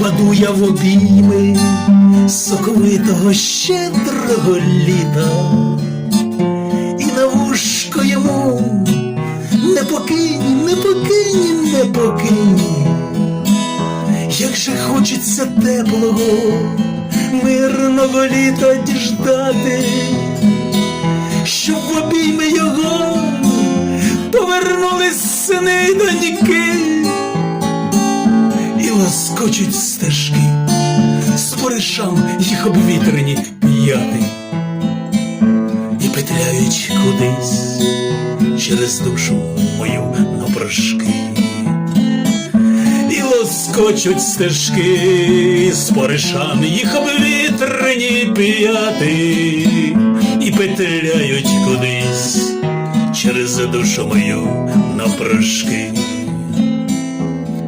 Впаду я в обійми соковитого щедрого літа, і на вушко йому не покинь, не покинь, не покинь. Як же хочеться теплого, мирного літа діждати, щоб в обійми його повернулись сини й доньки і лоскочуть стежки, споришам їх обвітрені п'яти, і петляють кудись через душу мою напрошки. І лоскочуть стежки, споришан їх обвітрені п'яти, і петляють кудись через душу мою напрошки.